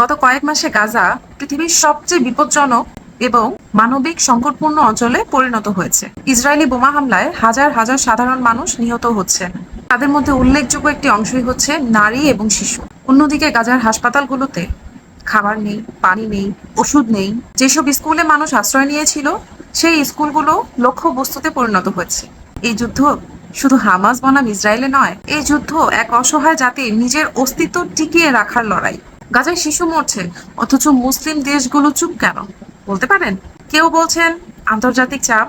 গত কয়েক মাসে গাজা পৃথিবীর সবচেয়ে বিপজ্জনক এবং মানবিক সংকটপূর্ণ অঞ্চলে পরিণত হয়েছে। ইসরায়েলি বোমা হামলায় হাজার হাজার সাধারণ মানুষ নিহত হচ্ছেন। তাদের মধ্যে উল্লেখযোগ্য একটি অংশই হচ্ছে নারী এবং শিশু। অন্যদিকে গাজার হাসপাতালগুলোতে খাবার নেই, পানি নেই, ওষুধ নেই। যেসব স্কুলে মানুষ আশ্রয় নিয়েছিল, সেই স্কুলগুলো লক্ষ্য বস্তুতে পরিণত হয়েছে। এই যুদ্ধ শুধু হামাস বনাম ইসরায়েলে নয়, এই যুদ্ধ এক অসহায় জাতির নিজের অস্তিত্ব টিকিয়ে রাখার লড়াই। গাজায় শিশু মরছে, অথচ মুসলিম দেশগুলো চুপ কেন? বলতে পারেন? কেউ বলছেন, আন্তর্জাতিক চাপ,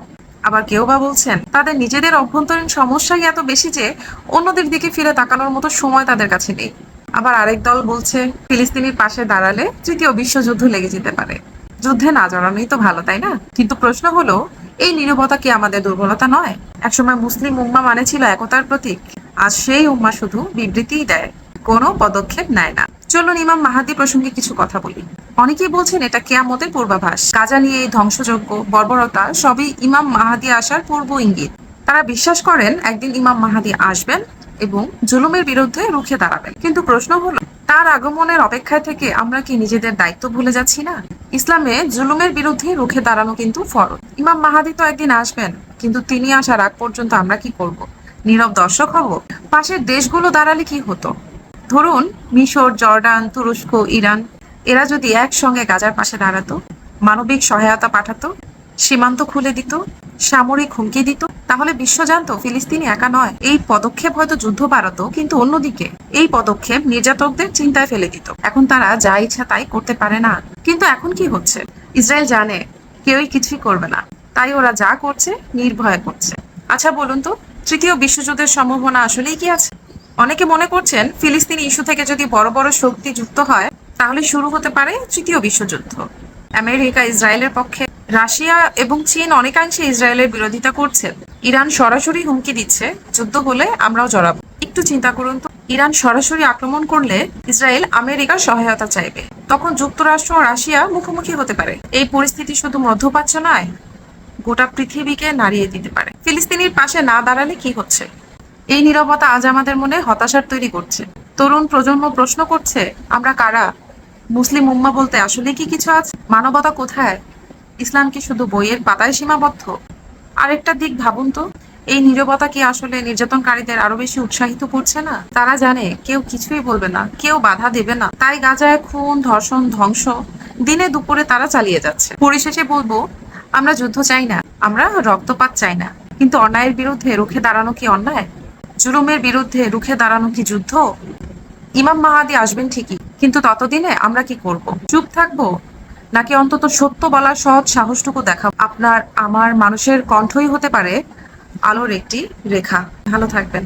আবার কেউ বা বলছেন, তাদের নিজেদের অভ্যন্তরীণ সমস্যাই এত বেশি যে অন্যদের দিকে ফিরে তাকানোর মতো সময় তাদের কাছে নেই। আবার আরেক দল বলছে, ফিলিস্তিনির পাশে দাঁড়ালে তৃতীয় বিশ্বযুদ্ধ লেগে যেতে পারে। যুদ্ধে না জড়ানোই তো ভালো, তাই না? কিন্তু প্রশ্ন হলো, এই নীরবতা কি আমাদের দুর্বলতা নয়? একসময় মুসলিম উম্মা মানে ছিল একতার প্রতীক, আজ সেই উম্মা শুধু বিবৃতিই দেয়, কোনো পদক্ষেপ নেয় না। চলুন ইমাম মাহাদি প্রসঙ্গে কিছু কথা বলি। অনেকেই বলছেন এটা কেয়ামতের পূর্বাভাস। গাজা নিয়ে এই ধ্বংসযজ্ঞ, বর্বরতা, সবই ইমাম মাহাদি আসার পূর্ব ইঙ্গিত। তারা বিশ্বাস করেন একদিন ইমাম মাহাদি আসবেন এবং জুলুমের বিরুদ্ধে রুখে দাঁড়াবেন। কিন্তু প্রশ্ন হলো, তার আগমনের অপেক্ষায় থেকে আমরা কি নিজেদের দায়িত্ব ভুলে যাচ্ছি না? ইসলামে জুলুমের বিরুদ্ধে রুখে দাঁড়ানো কিন্তু ফরজ। ইমাম মাহাদি তো একদিন আসবেন, কিন্তু তিনি আসার আগ পর্যন্ত আমরা কি করব? নীরব দর্শক হব? পাশের দেশগুলো দাঁড়ালে কি হতো? ধরুন, মিশর, জর্ডান, তুরস্ক, ইরান, এরা যদি একসঙ্গে গাজার পাশে দাঁড়াতো, মানবিক সহায়তা পাঠাতো, সীমান্ত খুলে দিত, সামরিক হুমকি দিত, তাহলে বিশ্ব জানতো ফিলিস্তিনি একা নয়। এই পদক্ষেপ হয়তো যুদ্ধ বাড়াতো, কিন্তু অন্যদিকে এই পদক্ষেপ নির্যাতকদের চিন্তায় ফেলে দিত। এখন তারা যা ইচ্ছা তাই করতে পারে না। কিন্তু এখন কি হচ্ছে? ইসরায়েল জানে, কেউই কিছুই করবে না। তাই ওরা যা করছে, নির্ভয়ে করছে। আচ্ছা বলুন তো, তৃতীয় বিশ্বযুদ্ধের সম্ভাবনা আসলেই কি আছে? অনেকে মনে করছেন ফিলিস্তিনি ইস্যু থেকে যদি বড় বড় শক্তি যুক্ত হয়, তাহলে শুরু হতে পারে তৃতীয় বিশ্বযুদ্ধ। আমেরিকা, ইসরায়েলের পক্ষে রাশিয়া এবং চীন অনেকাংশে ইসরায়েলের বিরোধিতা করছে ইরান সরাসরি হুমকি দিচ্ছে, যুদ্ধ হলে আমরাও জড়াবো। একটু চিন্তা করুন তো, ইরান সরাসরি আক্রমণ করলে ইসরায়েল আমেরিকার সহায়তা চাইবে। তখন যুক্তরাষ্ট্র ও রাশিয়া মুখোমুখি হতে পারে। এই পরিস্থিতি শুধু মধ্যপ্রাচ্য নয়, গোটা পৃথিবীকে নাড়িয়ে দিতে পারে। ফিলিস্তিনির পাশে না দাঁড়ালে কি হচ্ছে? এই নীরবতা আজ আমাদের মনে হতাশার তৈরি করছে। তরুণ প্রজন্ম প্রশ্ন করছে, আমরা কারা? মুসলিম উম্মা বলতে আসলে কি কিছু আছে? মানবতা কোথায়? ইসলাম কি শুধু বইয়ের পাতায় সীমাবদ্ধ? আরেকটা দিক ভাবুন তো, এই নীরবতা কি আসলে নির্যাতনকারীদের আরও বেশি উৎসাহিত করছে না? তারা জানে, কেউ কিছুই বলবে না, কেউ বাধা দেবে না। তাই গাজায় খুন, ধর্ষণ, ধ্বংস, দিনে দুপুরে তারা চালিয়ে যাচ্ছে। পরিশেষে বলব, আমরা যুদ্ধ চাই না, আমরা রক্তপাত চাই না। কিন্তু অন্যায়ের বিরুদ্ধে রুখে দাঁড়ানো কি অন্যায়? জুলুমের বিরুদ্ধে রুখে দাঁড়ানো কি যুদ্ধ? ইমাম মাহাদি আসবেন ঠিকই, কিন্তু ততদিনে আমরা কি করব? চুপ থাকব? নাকি অন্তত সত্য বলার সহজ সাহসটুকু দেখা? আপনার, আমার মানুষের কণ্ঠই হতে পারে আলোর একটি রেখা। ভালো থাকবেন।